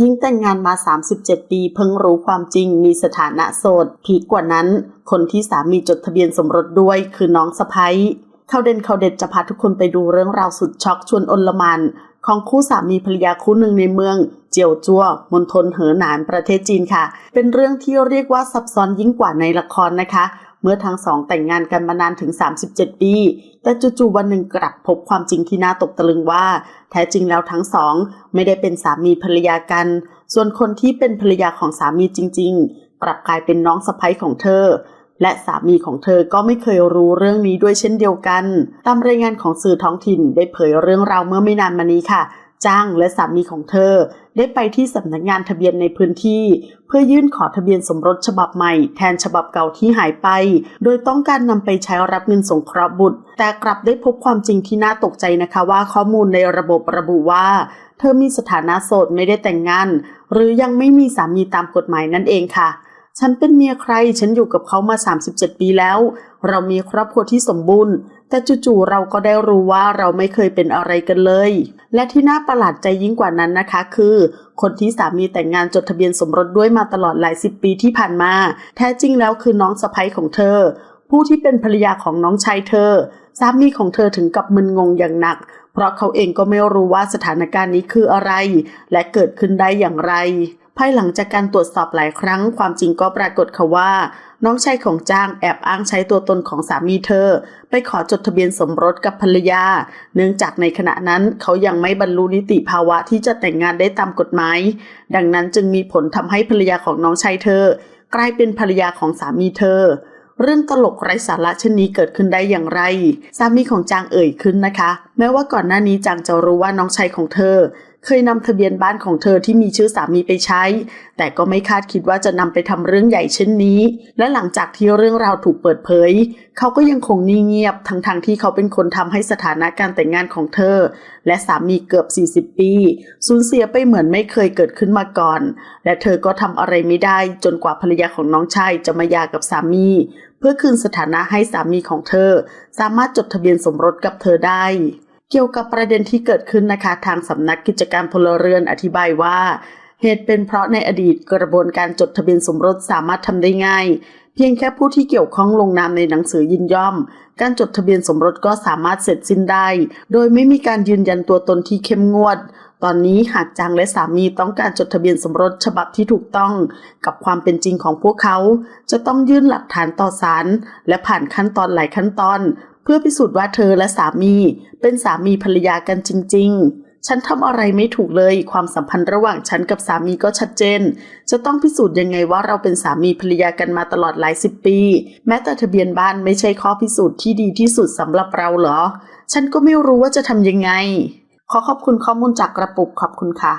ยิ่งแต่งงานมา 37 ปีเพิ่งรู้ความจริงมีสถานะโสดพีกกว่านั้น คนที่สามีจดทะเบียนสมรสด้วยคือน้องสะพ้ยข่าวเด่นข่าวเด็ดจะพาทุกคนไปดูเรื่องราวสุดช็อกชวนอนลมานของคู่สามีภรรยาคู่หนึ่งในเมือง เจียวจั่วมณฑลเหอหนานประเทศจีนค่ะ เป็นเรื่องที่เรียกว่าซับซ้อนยิ่งกว่าในละครนะคะ มื่อทั้งสองแต่งงานกันมานานถึง 37 ปี แต่จู่ๆวันหนึ่งกลับพบความจริงที่น่าตกตะลึงว่า แท้จริงแล้วทั้งสองไม่ได้เป็นสามีภรรยากัน ส่วนคนที่เป็นภรรยาของสามีจริง ๆ กลับกลายเป็นน้องสะใภ้ของเธอ และสามีของเธอก็ไม่เคยรู้เรื่องนี้ด้วยเช่นเดียวกัน ตามรายงานของสื่อท้องถิ่นได้เผยเรื่องราวเมื่อไม่นานมานี้ค่ะ จ้างและสามีของเธอ ได้ไปที่สำนักงานทะเบียนในพื้นที่ เพื่อยื่นขอทะเบียนสมรสฉบับใหม่แทนฉบับเก่าที่หายไป โดยต้องการนำไปใช้รับเงินสงเคราะห์บุตร แต่กลับได้พบความจริงที่น่าตกใจนะคะว่าข้อมูลในระบบระบุว่า เธอมีสถานะโสดไม่ได้แต่งงาน หรือยังไม่มีสามีตามกฎหมายนั่นเองค่ะฉันเป็นเมียใคร ฉันอยู่กับเขามา 37 ปีแล้ว เรามีครอบครัวที่สมบูรณ์ แต่จู่ๆเราก็ได้รู้ว่าเราไม่เคยเป็นอะไรกันเลย และที่น่าประหลาดใจยิ่งกว่านั้นนะคะ คือ คนที่สามีแต่งงานจดทะเบียนสมรสด้วยมาตลอดหลายสิบปีที่ผ่านมา แท้จริงแล้วคือน้องสะใภ้ของเธอ ผู้ที่เป็นภรรยาของน้องชายเธอสามีของเธอถึงกับมึนงงอย่างหนัก เพราะเขาเองก็ไม่รู้ว่าสถานการณ์นี้คืออะไร และเกิดขึ้นได้อย่างไร ภายหลังจากการตรวจสอบหลายครั้ง ความจริงก็ปรากฏค่ะว่า น้องชายของจ้างแอบอ้างใช้ตัวตนของสามีเธอ ไปขอจดทะเบียนสมรสกับภรรยา เนื่องจากในขณะนั้นเขายังไม่บรรลุนิติภาวะที่จะแต่งงานได้ตามกฎหมาย ดังนั้นจึงมีผลทำให้ภรรยาของน้องชายเธอ กลายเป็นภรรยาของสามีเธอเรื่องตลกไร้สาระเช่นนี้เกิดขึ้นได้อย่างไร สามีของจางเอ่ยขึ้นนะคะ แม้ว่าก่อนหน้านี้จางจะรู้ว่าน้องชายของเธอ เคยนำทะเบียนบ้านของเธอที่มีชื่อสามีไปใช้ แต่ก็ไม่คาดคิดว่าจะนำไปทำเรื่องใหญ่เช่นนี้ และหลังจากที่เรื่องราวถูกเปิดเผย เขาก็ยังคงนิ่งเงียบ ทั้งๆทที่เขาเป็นคนทำให้สถานะการแต่งงานของเธอ และสามีเกือบ 40 ปี สูญเสียไปเหมือนไม่เคยเกิดขึ้นมาก่อน และเธอก็ทำอะไรไม่ได้ จนกว่าภรรยาของน้องชายจะมาหย่ากับสามี เพื่อคืนสถานะให้สามีของเธอ สามารถจดทะเบียนสมรสกับเธอได้ เกี่ยวกับประเด็นที่เกิดขึ้นนะคะ ทางสำนักกิจการพลเรือนอธิบายว่า เหตุเป็นเพราะในอดีตกระบวนการจดทะเบียนสมรสสามารถทำได้ง่าย เพียงแค่ผู้ที่เกี่ยวข้องลงนามในหนังสือยินยอม การจดทะเบียนสมรสก็สามารถเสร็จสิ้นได้ โดยไม่มีการยืนยันตัวตนที่เข้มงวดตอนนี้หากจางและสามีต้องการจดทะเบียนสมรสฉบับที่ถูกต้อง กับความเป็นจริงของพวกเขา จะต้องยื่นหลักฐานต่อศาลและผ่านขั้นตอนหลายขั้นตอน เพื่อพิสูจน์ว่าเธอและสามี เป็นสามีภรรยากันจริง ๆ ฉันทำอะไรไม่ถูกเลย ความสัมพันธ์ระหว่างฉันกับสามีก็ชัดเจน จะต้องพิสูจน์ยังไงว่าเราเป็นสามีภรรยากันมาตลอดหลายสิบปี แม้แต่ทะเบียนบ้านไม่ใช่ข้อพิสูจน์ที่ดีที่สุดสำหรับเราเหรอ ฉันก็ไม่รู้ว่าจะทำยังไง ขอขอบคุณข้อมูลจากกระปุกขอบคุณค่ะ